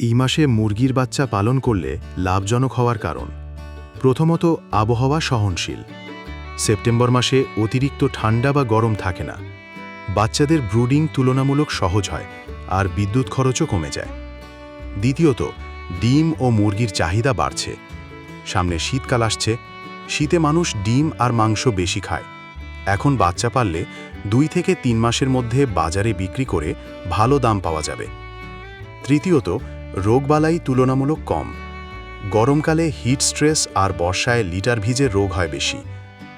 এই মাসে মুরগির বাচ্চা পালন করলে লাভজনক হওয়ার কারণ। প্রথমত, আবহাওয়া সহনশীল। সেপ্টেম্বর মাসে অতিরিক্ত ঠান্ডা বা গরম থাকে না। বাচ্চাদের ব্রুডিং তুলনামূলক সহজ হয় আর বিদ্যুৎ খরচও কমে যায়। দ্বিতীয়ত, ডিম ও মুরগির চাহিদা বাড়ছে। সামনে শীতকাল আসছে, শীতে মানুষ ডিম আর মাংস বেশি খায়। এখন বাচ্চা পাললে দুই থেকে তিন মাসের মধ্যে বাজারে বিক্রি করে ভালো দাম পাওয়া যাবে। তৃতীয়ত রোগবালাই তুলনামূলক কম। গরমকালে হিট স্ট্রেস আর বর্ষায় লিটার ভিজে রোগ হয় বেশি।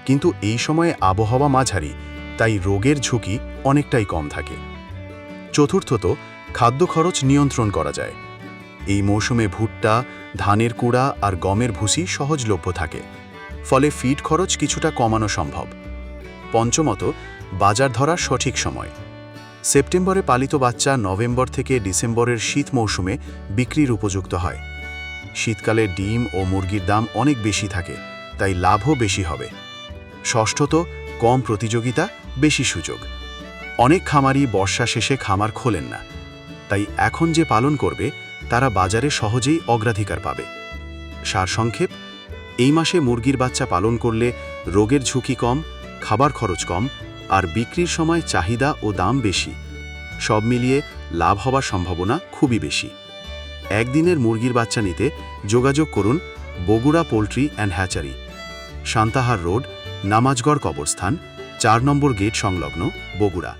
কিন্তু এই সময়ে আবহাওয়া মাঝারি, তাই রোগের ঝুঁকি অনেকটাই কম থাকে। চতুর্থত, খাদ্য খরচ নিয়ন্ত্রণ করা যায়। এই মৌসুমে ভুট্টা, ধানের কুড়া আর গমের ভুসি সহজলভ্য থাকে। ফলে ফিড খরচ কিছুটা কমানো সম্ভব। পঞ্চমত বাজার ধরার সঠিক সময়। সেপ্টেম্বরে পালিত বাচ্চা নভেম্বর থেকে ডিসেম্বরের শীত মৌসুমে বিক্রির উপযুক্ত হয়। শীতকালে ডিম ও মুরগির দাম অনেক বেশি থাকে, তাই লাভও বেশি হবে। ষষ্ঠত, কম প্রতিযোগিতা, বেশি সুযোগ। অনেক খামারই বর্ষা শেষে খামার খোলেন না। তাই এখন যে পালন করবে, তারা বাজারে সহজেই অগ্রাধিকার পাবে। সারসংক্ষেপ এই মাসে মুরগির বাচ্চা পালন করলে রোগের ঝুঁকি কম, খাবার খরচ কম আর বিক্রির সময় চাহিদা ও দাম বেশি। সব মিলিয়ে লাভ হবার সম্ভাবনা খুবই বেশি। একদিনের মুরগির বাচ্চা নিতে যোগাযোগ করুন Bogura poultry and hatchery. Santahar road, Namazgarh কবরস্থান, চার নম্বর গেট সংলগ্ন বগুড়া।